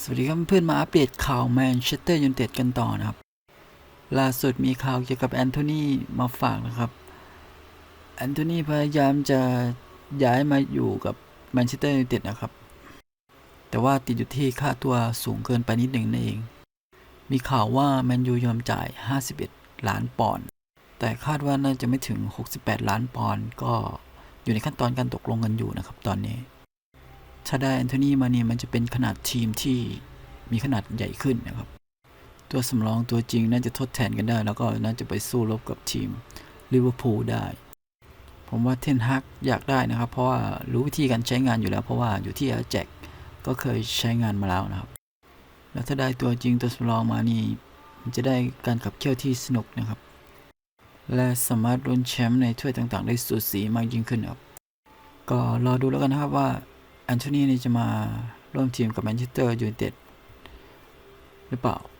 สวัสดีครับเพื่อนมาอัปเดตข่าวแมนเชสเตอร์ยูไนเต็ดกันต่อนะครับ ล่าสุดมีข่าวเกี่ยวกับแอนโทนีมาฝากนะครับ แอนโทนีพยายามจะย้ายมาอยู่กับแมนเชสเตอร์ยูไนเต็ดนะครับ แต่ว่าติดอยู่ที่ค่าตัวสูงเกินไปนิดหนึ่งนั่นเอง มีข่าวว่าแมนยูยอมจ่าย 51 ล้านปอนด์ แต่คาดว่าน่าจะไม่ถึง 68 ล้านปอนด์ก็อยู่ในขั้นตอนการตกลงกันอยู่นะครับตอนนี้ ถ้าได้แอนโทนีมาเนี่ยมันจะเป็นขนาดทีมที่มีขนาดใหญ่ขึ้นนะครับ ตัวสำรองตัวจริงน่าจะทดแทนกันได้ แล้วก็น่าจะไปสู้รบกับทีมลิเวอร์พูลได้ ผมว่าเทนฮักอยากได้นะครับ เพราะว่ารู้วิธีการใช้งานอยู่แล้ว เพราะว่าอยู่ที่อาแจกก็เคยใช้งานมาแล้วนะครับ แล้วถ้าได้ตัวจริงตัวสำรองมานี่มันจะได้การขับเคี่ยวที่สนุกนะครับ และสามารถลุ้นแชมป์ในถ้วยต่างๆ ได้สูสีมากยิ่งขึ้นครับ ก็รอดูแล้วกันนะครับว่า อนโทนีนี่จะมาร่วมทีมกับแมนเชสเตอร์ยูไนเต็ดหรือเปล่า